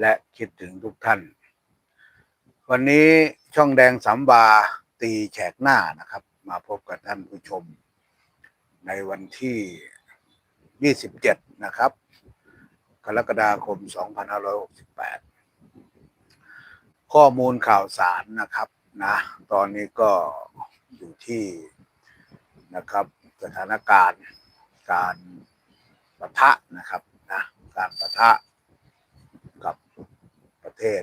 และคิดถึงทุกท่าน วันนี้ช่องแดงสามวาตีแฉกหน้านะครับ มาพบกับท่านผู้ชม ในวันที่ 27 นะครับ กรกฎาคม 2568 ข้อมูลข่าวสารนะครับนะ ตอนนี้ก็อยู่ที่นะครับสถานการณ์การปะทะนะครับนะการปะทะ ประเทศ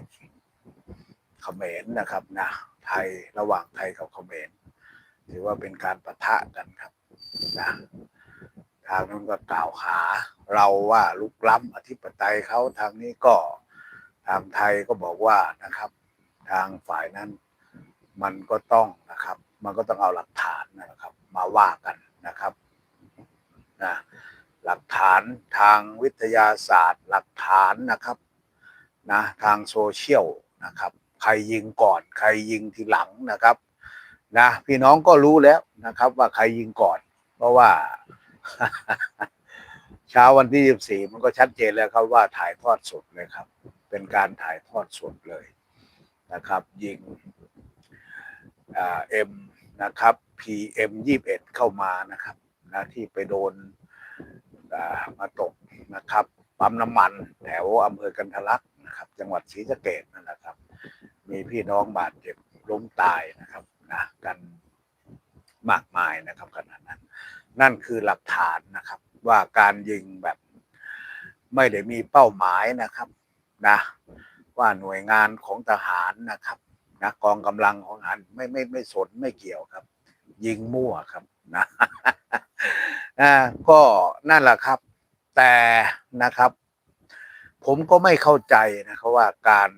เขมรนะครับนะไทยระหว่างไทยกับเขมรถือว่าเป็นการประทะกันครับนะทางนั้นก็กล่าวหา เราว่าลุกล้ำอธิปไตยเขาทางนี้ก็ทางไทยก็บอกว่านะครับ ทางฝ่ายนั้นมันก็ต้องนะครับ มันก็ต้องเอาหลักฐานนะครับ มาว่ากันนะครับนะหลักฐานทางวิทยาศาสตร์ หลักฐานนะครับ นะทางโซเชียลนะครับ ใครยิงก่อน ใครยิงทีหลังนะครับนะพี่น้องก็รู้แล้วนะครับ ว่าใครยิงก่อน เพราะว่า เช้าวันที่ 24 มันก็ชัดเจนแล้วครับว่าถ่ายทอดสดเลยครับ เป็นการถ่ายทอดสดเลยนะครับ ยิงเอ็มนะครับ PM 21 เข้ามานะครับนะที่ไปโดนมาตกนะครับปั๊มน้ำมันแถวอำเภอกันทะลัก นะครับ จังหวัดศรีสะเกษนั่นแหละครับ มีพี่น้องบาดเจ็บล้มตายนะครับนะกันมากมายนะครับขณะนั้น นั่นคือหลักฐานนะครับ ว่าการยิงแบบไม่ได้มีเป้าหมายนะครับนะว่าหน่วยงานของทหารนะครับนะกองกำลังของทหารไม่ไม่ไม่สนไม่เกี่ยวครับ ยิงมั่วครับนะอ่าก็นั่นแหละครับ แต่นะครับ ผมก็ไม่เข้าใจนะครับว่าการ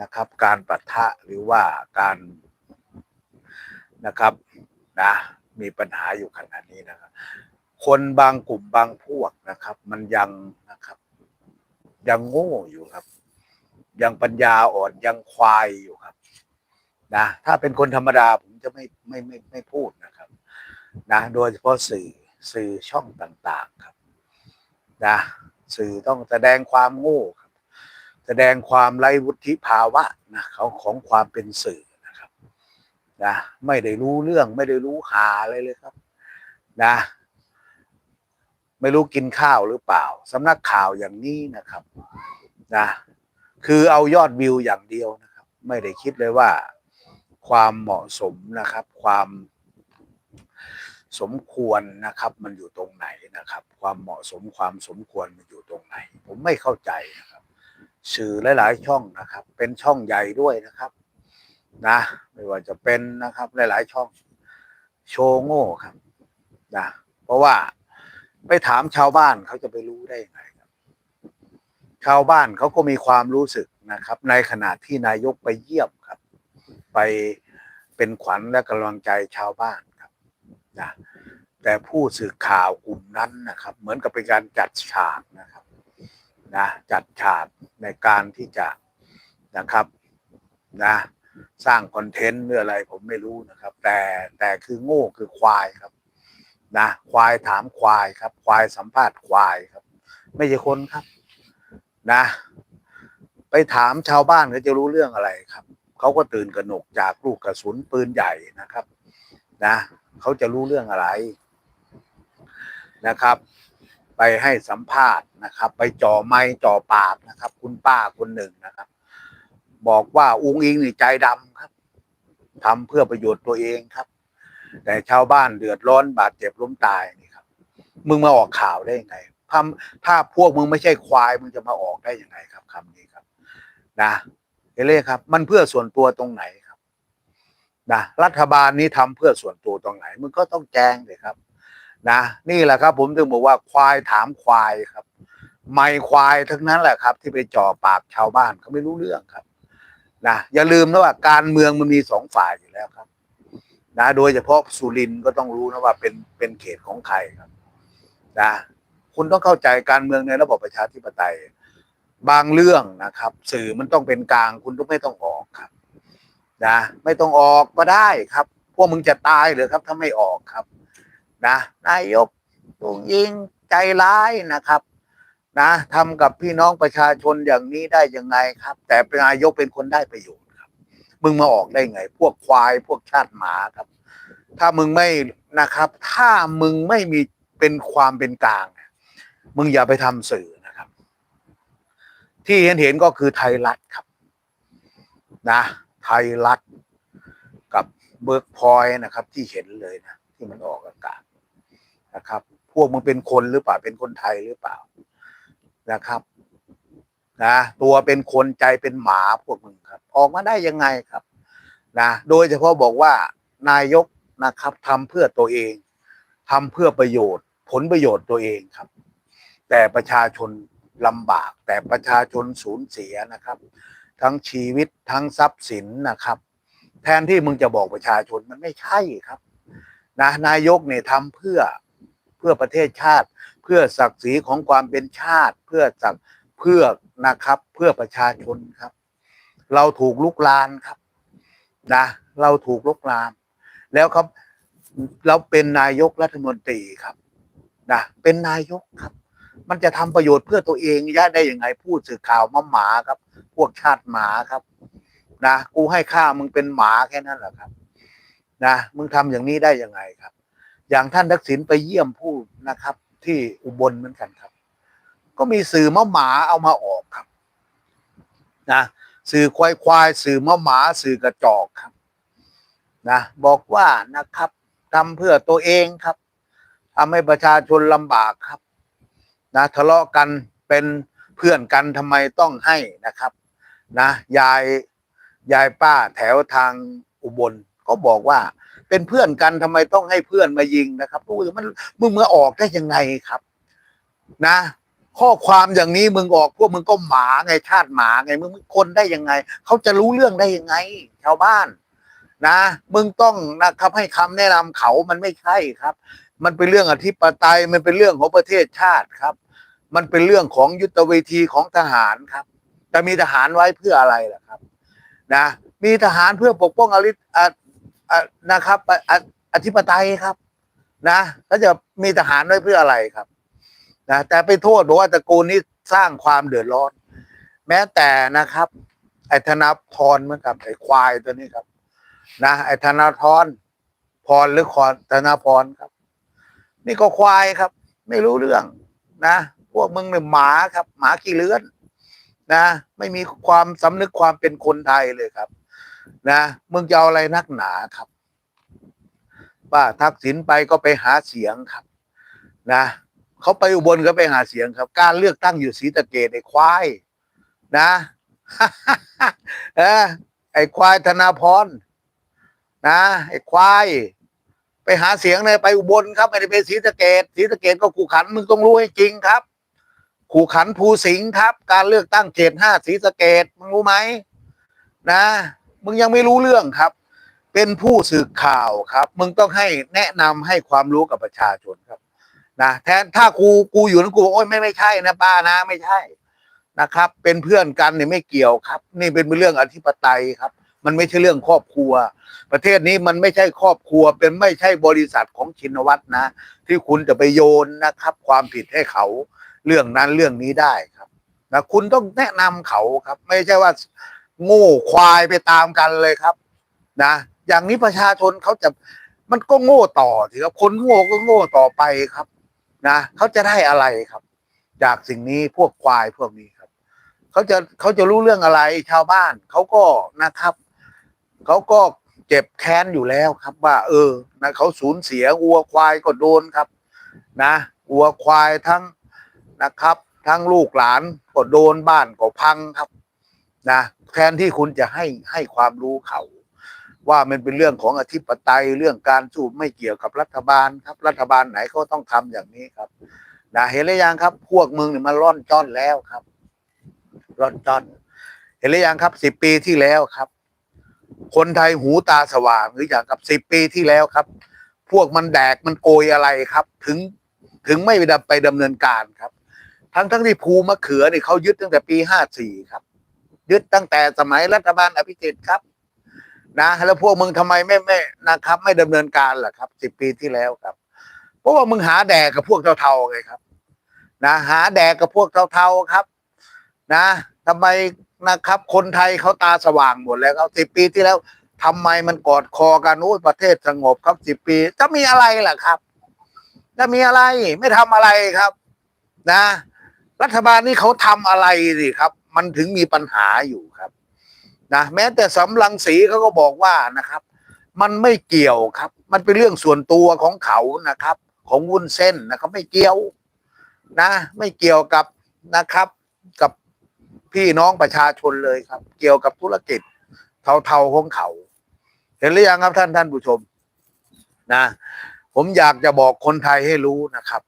นะครับ การปะทะหรือว่าการนะครับนะมีปัญหาอยู่ขนาดนี้นะครับ คนบางกลุ่มบางพวกนะครับ มันยังนะครับ ยังโง่อยู่ครับ ยังปัญญาอ่อนยังควายอยู่ครับนะถ้าเป็นคนธรรมดาผมจะไม่ไม่ไม่ไม่พูดนะครับนะโดยเฉพาะสื่อสื่อช่องต่าง ๆครับ นะ สื่อต้องแสดงความโง่ครับ แสดงความไร้วุฒิภาวะนะเขาของความเป็นสื่อนะครับนะไม่ได้รู้เรื่องไม่ได้รู้หาอะไรเลยครับนะไม่รู้กินข้าวหรือเปล่าสำนักข่าวอย่างนี้นะครับนะคือเอายอดวิวอย่างเดียวนะครับ ไม่ได้คิดเลยว่า ความเหมาะสมนะครับ ความ สมควรนะครับ มันอยู่ตรงไหนนะครับ ความเหมาะสมความสมควรมันอยู่ตรงไหน ผมไม่เข้าใจนะครับ สื่อหลาย ๆ ช่องนะครับ เป็นช่องใหญ่ด้วยนะครับ นะ ไม่ว่าจะเป็นนะครับหลาย ๆ ช่อง โชว์โง่ครับนะเพราะว่าไปถามชาวบ้านเขาจะไปรู้ได้ยังไงครับ ชาวบ้านเขาก็มีความรู้สึกนะครับ ในขณะที่นายกไปเยี่ยมครับ ไปเป็นขวัญและกำลังใจชาวบ้าน นะแต่ผู้สื่อข่าวกลุ่มนั้นนะครับ เหมือนกับเป็นการจัดฉากนะครับนะจัดฉากในการที่จะนะครับนะสร้างคอนเทนต์หรืออะไรผมไม่รู้นะครับ แต่แต่คือโง่คือควายครับนะควายถามควายครับ ควายสัมภาษณ์ควายครับ ไม่ใช่คนครับนะ ไปถามชาวบ้านเขาจะรู้เรื่องอะไรครับเขาก็ตื่นกระหนกจากลูกกระสุนปืนใหญ่นะครับ นะ เขาจะรู้เรื่องอะไรนะครับ ไปให้สัมภาษณ์นะครับ ไปจ่อไม้จ่อปากนะครับ คุณป้าคนหนึ่งนะครับ บอกว่าอุ้งอิงนี่ใจดำครับทำเพื่อประโยชน์ตัวเองครับ แต่ชาวบ้านเดือดร้อนบาดเจ็บล้มตายนี่ครับ มึงมาออกข่าวได้ยังไงถ้าถ้าพวกมึงไม่ใช่ควายมึงจะมาออกได้ยังไงครับคำนี้ครับ นะเอเล่ครับ มันเพื่อส่วนตัวตรงไหนครับ นะรัฐบาลนี้ทำเพื่อส่วนตัวตรงไหนมึงก็ต้องแจ้งเลยครับ นะนี่แหละครับ ผมถึงบอกว่าควายถามควายครับ ไม่ควายทั้งนั้นแหละครับ ที่ไปจ่อปากชาวบ้านเขาไม่รู้เรื่องครับนะอย่าลืมนะว่าการเมืองมันมีสองฝ่ายอยู่แล้วครับ นะ โดยเฉพาะสุรินทร์ก็ต้องรู้นะว่าเป็นเป็นเขตของใครครับนะคุณต้องเข้าใจการเมืองในระบบประชาธิปไตย บางเรื่องนะครับ สื่อมันต้องเป็นกลางคุณต้องไม่ต้องออกครับ นะไม่ต้องออกก็ได้ครับ พวกมึงจะตายหรือครับถ้าไม่ออกครับ นะนายกตุงยิงใจร้ายนะครับ นะทำกับพี่น้องประชาชนอย่างนี้ได้ยังไงครับ แต่เป็นนายกเป็นคนได้ประโยชน์ครับ มึงมาออกได้ไง พวกควายพวกชาติหมาครับ ถ้ามึงไม่นะครับ ถ้ามึงไม่มีเป็นความเป็นกลาง มึงอย่าไปทำสื่อนะครับ ที่เห็นเห็นก็คือไทยรัฐครับ นะ ไทยรัฐกับเบิร์กพอยต์นะครับ ที่เห็นเลยนะที่มันออกอากาศนะครับ พวกมึงเป็นคนหรือเปล่าเป็นคนไทยหรือเปล่านะครับนะตัวเป็นคนใจเป็นหมาพวกมึงครับ ออกมาได้ยังไงครับนะโดยเฉพาะบอกว่านายกนะครับทำเพื่อตัวเองทำเพื่อประโยชน์ ผลประโยชน์ตัวเองครับ แต่ประชาชนลำบาก แต่ประชาชนสูญเสียนะครับ ทั้งชีวิตทั้งทรัพย์สินนะครับ แทนที่มึงจะบอกประชาชนมันไม่ใช่ครับนะนายกเนี่ยทำเพื่อเพื่อประเทศชาติ เพื่อศักดิ์ศรีของความเป็นชาติ เพื่อศักเพื่อนะครับ เพื่อประชาชนครับ เราถูกลุกลานครับนะเราถูกลุกลานแล้วครับ เราเป็นนายกรัฐมนตรีครับนะเป็นนายกครับ มันจะทำประโยชน์เพื่อตัวเองได้ยังไงพูดสื่อข่าวมาหมาครับ พวกชาติหมาครับ นะกูให้ค่ามึงเป็นหมาแค่นั้นแหละครับ นะมึงทำอย่างนี้ได้ยังไงครับ อย่างท่านทักษิณไปเยี่ยมผู้นะครับ ที่อุบลเหมือนกันครับ ก็มีสื่อมะหมาเอามาออกครับ นะสื่อควายควายสื่อมะหมาสื่อกระจอกครับ นะบอกว่านะครับทำเพื่อตัวเองครับทำให้ประชาชนลำบากครับ นะทะเลาะกันเป็น เพื่อนกันทำไมต้องให้นะครับ นะยายยายป้าแถวทางอุบลก็บอกว่า เป็นเพื่อนกันทำไมต้องให้เพื่อนมายิงนะครับพูดมันมึงมาออกได้ยังไงครับ นะ ข้อความอย่างนี้มึงออกพวกมึงก็หมาไงชาติหมาไงมึงคนได้ยังไงเขาจะรู้เรื่องได้ยังไง ชาวบ้าน นะ มึงต้องนะครับ ให้คำแนะนำเขามันไม่ใช่ครับ มันเป็นเรื่องอธิปไตยมันเป็นเรื่องของประเทศชาติครับ มันเป็นเรื่องของยุทธวิธีของทหารครับแต่มีทหารไว้เพื่ออะไรล่ะครับ นะ มีทหารเพื่อปกป้องอริอะอะนะครับออธิปไตยครับ นะแล้วจะมีทหารไว้เพื่ออะไรครับ นะแต่ไปโทษบอกว่าตระกูลนี้สร้างความเดือดร้อน แม้แต่นะครับไอ้ธนาพรเหมือนกับไอ้ควายตัวนี้ครับ นะไอ้ธนาธรพรหรือคอนธนาพรครับ นี่ก็ควายครับ ไม่รู้เรื่องนะ วกมึงเนี่ยหมาครับ หมาขี้เลื้อน นะ ไม่มีความสำนึกความเป็นคนไทยเลยครับ นะมึงจะเอาอะไรนักหนาครับว่าทักษิณไปก็ไปหาเสียงครับ นะเขาไปอุบลก็ไปหาเสียงครับ การเลือกตั้งอยู่ศรีตะเกดไอ้ควาย นะเออไอ้ควายธนาพรนะไอ้ควายไปหาเสียงเลยไปอุบลครับไม่ได้ไปศรีสะเกดศรีสะเกดก็ขู่ขันมึงต้องรู้ให้จริงครับ ขู่ขันภูสิงห์ครับ การเลือกตั้งเขตห้าศรีสะเกดมึงรู้ไหมนะ มึงยังไม่รู้เรื่องครับ เป็นผู้สื่อข่าวครับ มึงต้องให้แนะนำให้ความรู้กับประชาชนครับนะแทนถ้ากูกูอยู่นั้นกูบอกโอ้ยไม่ไม่ใช่นะป้านะไม่ใช่นะครับ เป็นเพื่อนกันเนี่ยไม่เกี่ยวครับ นี่เป็นเรื่องอธิปไตยครับ มันไม่ใช่เรื่องครอบครัว ประเทศนี้มันไม่ใช่ครอบครัว เป็นไม่ใช่บริษัทของชินวัตรนะ ที่คุณจะไปโยนนะครับ ความผิดให้เขา เรื่องนั้นเรื่องนี้ได้ครับนะคุณต้องแนะนำเขาครับ ไม่ใช่ว่าโง่ควายไปตามกันเลยครับ นะ อย่างนี้ประชาชนเขาจะมันก็โง่ต่อสิครับคนโง่ก็โง่ต่อไปครับ นะเขาจะได้อะไรครับ จากสิ่งนี้พวกควายพวกนี้ครับเขาจะเขาจะรู้เรื่องอะไรชาวบ้านเขาก็นะครับเขาก็เจ็บแค้นอยู่แล้วครับ ว่า เออนะเขาสูญเสียวัวควายก็โดนครับ นะวัวควายทั้ง นะครับ ทั้งลูกหลานก็โดนบ้านก็พังครับนะแทนที่คุณจะให้ให้ความรู้เขาว่ามันเป็นเรื่องของอธิปไตยเรื่องการสู้ไม่เกี่ยวกับรัฐบาลครับ รัฐบาลไหนก็ต้องทำอย่างนี้ครับนะเห็นหรือยังครับ พวกมึงเนี่ยมันร่อนจ้อนแล้วครับ ร่อนจ้อน เห็นหรือยังครับสิบปีที่แล้วครับ คนไทยหูตาสว่างหรืออย่างกับสิบปีที่แล้วครับ พวกมันแดกมันโกยอะไรครับ ถึงถึงไม่ไปดำไปดำเนินการครับ ทั้งทั้งที่ภูมะเขือนี่เขายึดตั้งแต่ปีห้าสี่ครับ ยึดตั้งแต่สมัยรัฐบาลอภิสิทธิ์ครับ นะแล้วพวกมึงทำไมไม่ไม่นะครับ ไม่ดำเนินการล่ะครับสิบปีที่แล้วครับ เพราะว่ามึงหาแดกกับพวกเทาๆไงครับ นะหาแดกกับพวกเทาๆครับ นะทำไมนะครับ คนไทยเขาตาสว่างหมดแล้วครับสิบปีที่แล้วทำไมมันกอดคอกันโอ้ยประเทศสงบครับสิบปีจะมีอะไรล่ะครับจะมีอะไรไม่ทำอะไรครับ นะ รัฐบาลนี่เขาทำอะไรสิครับ มันถึงมีปัญหาอยู่ครับนะแม้แต่สำลังสีเขาก็บอกว่านะครับ มันไม่เกี่ยวครับ มันเป็นเรื่องส่วนตัวของเขานะครับ ของวุ้นเส้นนะครับไม่เกี่ยวนะ ไม่เกี่ยวกับนะครับ กับพี่น้องประชาชนเลยครับ เกี่ยวกับธุรกิจเทาๆของเขา เห็นหรือยังครับท่านท่านผู้ชม นะ ผมอยากจะบอกคนไทยให้รู้นะครับ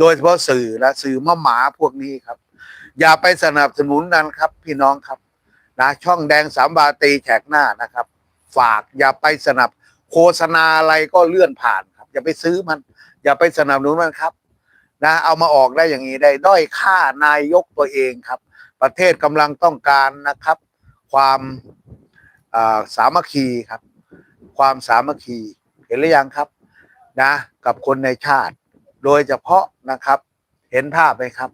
โดยเฉพาะสื่อและสื่อมะหมาพวกนี้ครับ อย่าไปสนับสนุนนั้นครับ พี่น้องครับนะช่องแดงสามบาตีแฉกหน้านะครับ ฝากอย่าไปสนับโฆษณาอะไรก็เลื่อนผ่านครับ อย่าไปซื้อมัน อย่าไปสนับสนุนมันครับนะเอามาออกได้อย่างนี้ได้ด้อยค่านายกตัวเองครับ ประเทศกำลังต้องการนะครับ ความาสามัคคีครับ ความสามัคคีเห็นหรือยังครับนะ กับคนในชาติ โดยเฉพาะนะครับ เห็นภาพไหมครับ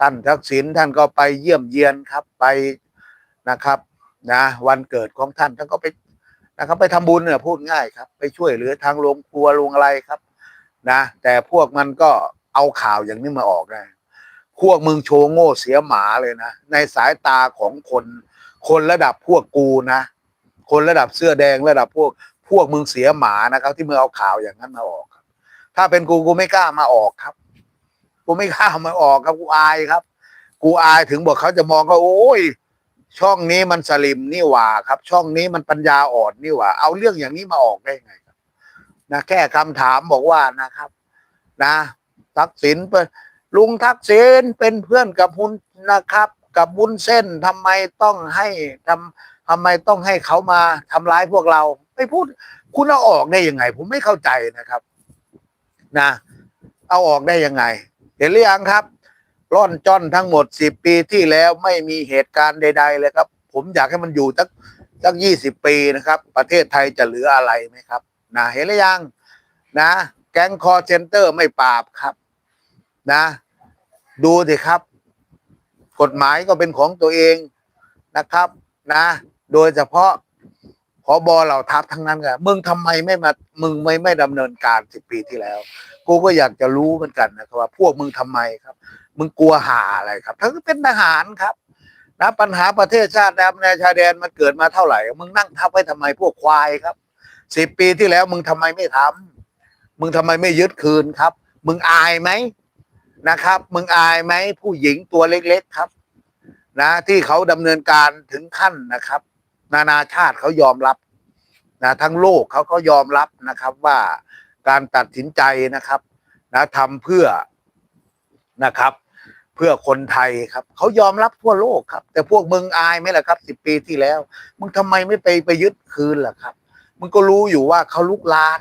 ท่านทักษิณท่านก็ไปเยี่ยมเยียนครับไปนะครับนะวันเกิดของท่านท่านก็ไปนะครับ ไปทำบุญเนี่ยพูดง่ายครับ ไปช่วยเหลือทางโรงครัวโรงอะไรครับนะแต่พวกมันก็เอาข่าวอย่างนี้มาออกได้พวกมึงโชว์โง่เสียหมาเลยนะ ในสายตาของคน คนระดับพวกกูนะ คนระดับเสื้อแดงระดับพวกพวกมึงเสียหมานะครับ ที่มึงเอาข่าวอย่างนั้นมาออก ถ้าเป็นกูกูไม่กล้ามาออกครับ กูไม่กล้ามาออกครับกูอายครับ กูอายถึงบอกเขาจะมองก็โอ้ย ช่องนี้มันสลิมนี่หว่าครับ ช่องนี้มันปัญญาอ่อนนี่หว่า เอาเรื่องอย่างนี้มาออกได้ไงครับนะแค่คำถามบอกว่านะครับ นะทักษิณเป็นลุงทักษิณเป็นเพื่อนกับหุนนะครับ กับบุญเส้นทำไมต้องให้ทำทำไมต้องให้เขามาทำร้ายพวกเรา ไม่พูด คุณเอาออกได้ยังไง ผมไม่เข้าใจนะครับ นะ เอาออกได้ยังไง เห็นหรือยังครับ ร่อนจ้อนทั้งหมดสิบปีที่แล้วไม่มีเหตุการณ์ใด ๆ เลยครับ ผมอยากให้มันอยู่ตั้งตั้งยี่สิบปีนะครับ ประเทศไทยจะเหลืออะไรไหมครับนะเห็นหรือยังนะ แก๊งคอเซนเตอร์ไม่ปราบครับ นะ ดูสิครับ กฎหมายก็เป็นของตัวเองนะครับ นะ โดยเฉพาะ พอบอเหล่าทัพทั้งนั้นกันมึงทำไมไม่มา มึงไม่ไม่ดำเนินการสิบปีที่แล้ว กูก็อยากจะรู้เหมือนกันนะครับว่า พวกมึงทำไมครับ มึงกลัวหาอะไรครับ ทั้งเป็นทหารครับนะปัญหาประเทศชาติแดนในชายแดนมันเกิดมาเท่าไหร่ มึงนั่งทับไว้ทำไมพวกควายครับสิบปีที่แล้ว มึงทำไมไม่ทำมึงทำไมไม่ยึดคืนครับ มึงอายไหมนะครับ มึงอายไหมผู้หญิงตัวเล็ก ๆครับ นะ ที่เขาดำเนินการถึงขั้นนะครับ นานาชาติเขายอมรับนะทั้งโลกเขาก็ยอมรับนะครับว่าการตัดสินใจนะครับนะทำเพื่อนะครับ เพื่อคนไทยครับเขายอมรับทั่วโลกครับ แต่พวกมึงอายไหมล่ะครับสิบปีที่แล้วมึงทำไมไม่ไปไปยึดคืนล่ะครับมึงก็รู้อยู่ว่าเขาลุกลาน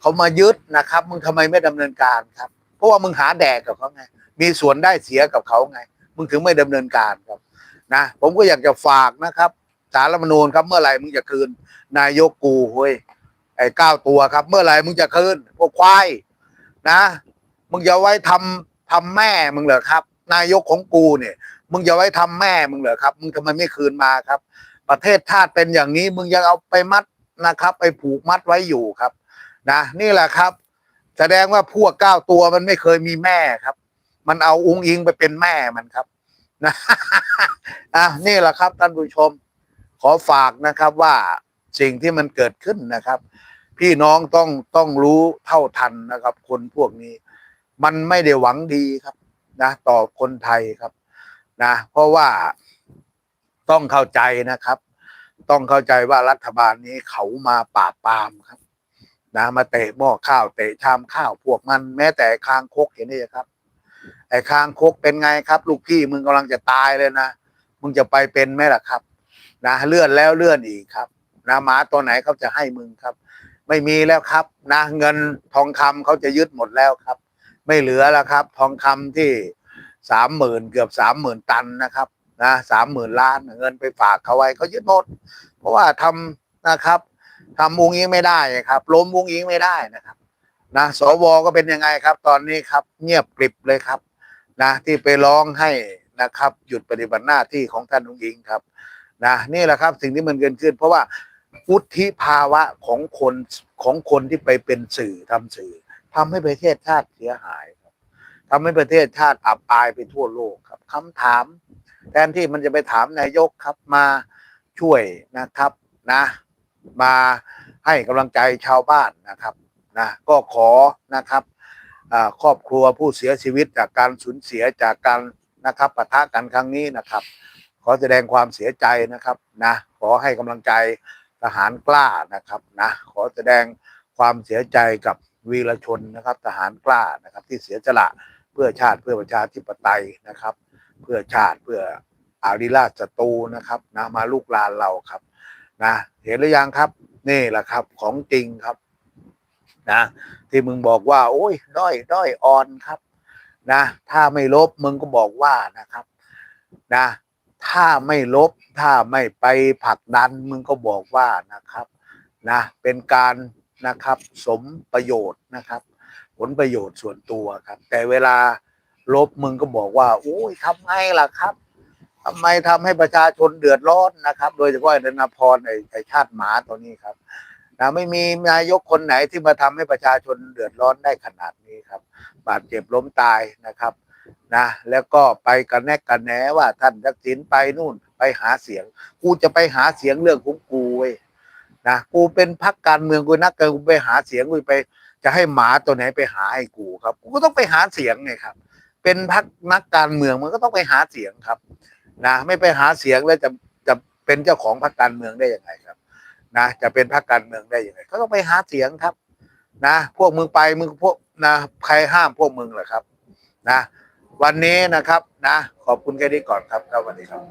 เขามายึดนะครับมึงทำไมไม่ดำเนินการครับ เพราะว่ามึงหาแดกกับเขาไง มีส่วนได้เสียกับเขาไง มึงถึงไม่ดำเนินการครับนะผมก็อยากจะฝากนะครับ สารรัฐธรรมนูญครับเมื่อไหร่มึงจะคืน นายกกูเฮ้ยไอ้เก้าตัวครับ เมื่อไหร่มึงจะคืนพวกควายนะมึงจะไว้ทำทำแม่มึงเหรอครับ นายกของกูเนี่ย มึงจะไว้ทำแม่มึงเหรอครับ มึงทำไมไม่คืนมาครับ ประเทศชาติเป็นอย่างนี้ มึงยังเอาไปมัดนะครับ ไปผูกมัดไว้อยู่ครับนะนี่แหละครับ แสดงว่าพวกเก้าตัวมันไม่เคยมีแม่ครับ มันเอาอุ้งอิงไปเป็นแม่มันครับนะอะนี่แหละครับท่านผู้ชม ขอฝากนะครับว่าสิ่งที่มันเกิดขึ้นนะครับ พี่น้องต้องต้องรู้เท่าทันนะครับ คนพวกนี้ มันไม่ได้หวังดีครับนะ ต่อคนไทยครับนะ เพราะว่าต้องเข้าใจนะครับ ต้องเข้าใจว่ารัฐบาลนี้เขามาปราบปรามครับนะมาเตะหม้อข้าวเตะชามข้าวพวกมัน แม้แต่คางคกเห็นไหมครับ ไอ้คางคกเป็นไงครับ ลูกพี่มึงกำลังจะตายเลยนะมึงจะไปเป็นไหมล่ะครับ นะเลื่อนแล้วเลื่อนอีกครับนะหมาตัวไหนเขาจะให้มึงครับ ไม่มีแล้วครับนะเงินทองคำเขาจะยึดหมดแล้วครับ ไม่เหลือแล้วครับ ทองคำที่สามหมื่นเกือบสามหมื่นตันนะครับนะสามหมื่นล้านเงินไปฝากเขาไว้เขายึดหมด เพราะว่าทำนะครับทำวงยิงไม่ได้ครับล้มวงยิงไม่ได้นะครับนะสวก็เป็นยังไงครับ ตอนนี้ครับ เงียบกริบเลยครับ นะที่ไปร้องให้นะครับ หยุดปฏิบัติหน้าที่ของท่านองค์อิงครับ นะนี่แหละครับสิ่งที่มันเกิดขึ้น เพราะว่าวุฒิภาวะของคนของคนที่ไปเป็นสื่อทำสื่อทำให้ประเทศชาติเสียหายครับทำให้ประเทศชาติอับอายไปทั่วโลกครับคำถาม แทนที่มันจะไปถามนายกครับมาช่วยนะครับนะ มาให้กำลังใจชาวบ้านนะครับนะก็ขอนะครับครอบครัวผู้เสียชีวิตจากการสูญเสียจากการนะครับปะทะกันครั้งนี้นะครับ ขอแสดงความเสียใจนะครับนะขอให้กำลังใจทหารกล้านะครับนะขอแสดงความเสียใจกับวีรชนนะครับ ทหารกล้านะครับ ที่เสียสละเพื่อชาติเพื่อประชาธิปไตยนะครับ เพื่อชาติเพื่ออาริราชศัตรูนะครับนะมาลูกลานเราครับนะเห็นหรือยังครับนี่แหละครับของจริงครับนะที่มึงบอกว่า โอ้ยด้อยด้อยอ่อนครับ นะ ถ้าไม่ลบมึงก็บอกว่านะครับ นะ ถ้าไม่ลบถ้าไม่ไปผลักดันมึงก็บอกว่านะครับนะเป็นการนะครับสมประโยชน์นะครับ ผลประโยชน์ส่วนตัวครับ แต่เวลาลบมึงก็บอกว่าโอ้ยทำไงล่ะครับทำไมทำให้ประชาชนเดือดร้อนนะครับ โดยเฉพาะไอ้ธนพรไอ้ไอ้ชาติหมาตัวนี้ครับนะไม่มีนายกคนไหนที่มาทำให้ประชาชนเดือดร้อนได้ขนาดนี้ครับ บาดเจ็บล้มตายนะครับ นะแล้วก็ไปกันแนกกันแหนว่าท่านทักษิณไปนู่นไปหาเสียง กูจะไปหาเสียงเรื่องของกูเว้ยนะกูเป็นพักการเมืองกูนักการกูไปหาเสียงกูไป จะให้หมาตัวไหนไปหาให้กูครับ กูก็ต้องไปหาเสียงไงครับ เป็นพักนักการเมืองมันก็ต้องไปหาเสียงครับนะไม่ไปหาเสียงแล้วจะจะเป็นเจ้าของพรรคการเมืองได้ยังไงครับนะจะเป็นพรรคการเมืองได้ยังไงก็ต้องไปหาเสียงครับ นะ พวกมึงไปมึงพวกนะใครห้ามพวกมึงเหรอครับ นะ วันนี้นะครับนะ ขอบคุณแค่นี้ก่อนครับครับสวัสดีครับ